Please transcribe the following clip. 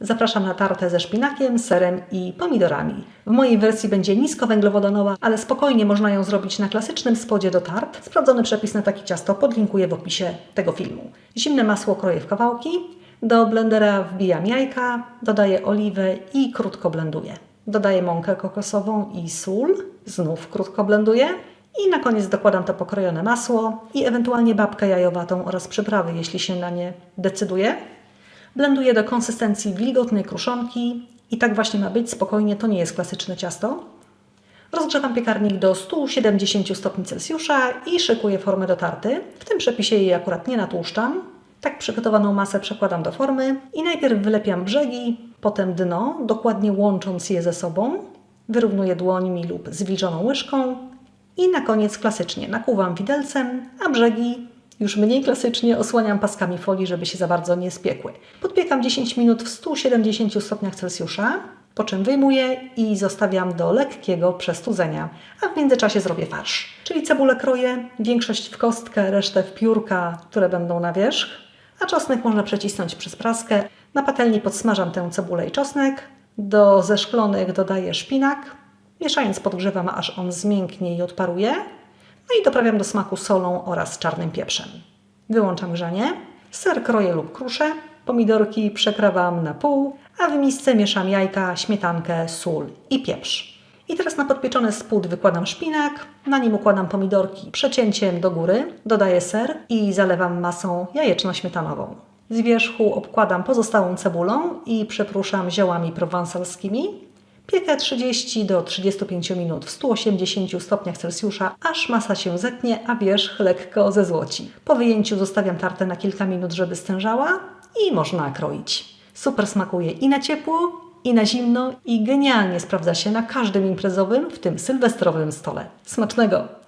zapraszam na tartę ze szpinakiem, serem i pomidorami. W mojej wersji będzie niskowęglowodanowa, ale spokojnie można ją zrobić na klasycznym spodzie do tart. Sprawdzony przepis na takie ciasto podlinkuję w opisie tego filmu. Zimne masło kroję w kawałki. Do blendera wbijam jajka, dodaję oliwę i krótko blenduję. Dodaję mąkę kokosową i sól, znów krótko blenduję. I na koniec dokładam to pokrojone masło i ewentualnie babkę jajowatą oraz przyprawy, jeśli się na nie decyduję. Blenduję do konsystencji wilgotnej kruszonki i tak właśnie ma być, spokojnie, to nie jest klasyczne ciasto. Rozgrzewam piekarnik do 170 stopni Celsjusza i szykuję formę do tarty. W tym przepisie jej akurat nie natłuszczam. Tak przygotowaną masę przekładam do formy i najpierw wylepiam brzegi, potem dno, dokładnie łącząc je ze sobą. Wyrównuję dłońmi lub zwilżoną łyżką i na koniec klasycznie nakłuwam widelcem, a brzegi już mniej klasycznie osłaniam paskami folii, żeby się za bardzo nie spiekły. Podpiekam 10 minut w 170 stopniach Celsjusza, po czym wyjmuję i zostawiam do lekkiego przestudzenia, a w międzyczasie zrobię farsz. Czyli cebulę kroję, większość w kostkę, resztę w piórka, które będą na wierzch, a czosnek można przecisnąć przez praskę. Na patelni podsmażam tę cebulę i czosnek, do zeszklonych dodaję szpinak, mieszając podgrzewam aż on zmięknie i odparuje. No i doprawiam do smaku solą oraz czarnym pieprzem. Wyłączam grzanie. Ser kroję lub kruszę. Pomidorki przekrawam na pół, a w misce mieszam jajka, śmietankę, sól i pieprz. I teraz na podpieczony spód wykładam szpinak, na nim układam pomidorki przecięciem do góry, dodaję ser i zalewam masą jajeczno-śmietanową. Z wierzchu obkładam pozostałą cebulą i przepruszam ziołami prowansalskimi. Piekę 30 do 35 minut w 180 stopniach Celsjusza, aż masa się zetnie, a wierzch lekko zezłoci. Po wyjęciu zostawiam tartę na kilka minut, żeby stężała i można kroić. Super smakuje i na ciepło, i na zimno i genialnie sprawdza się na każdym imprezowym, w tym sylwestrowym stole. Smacznego!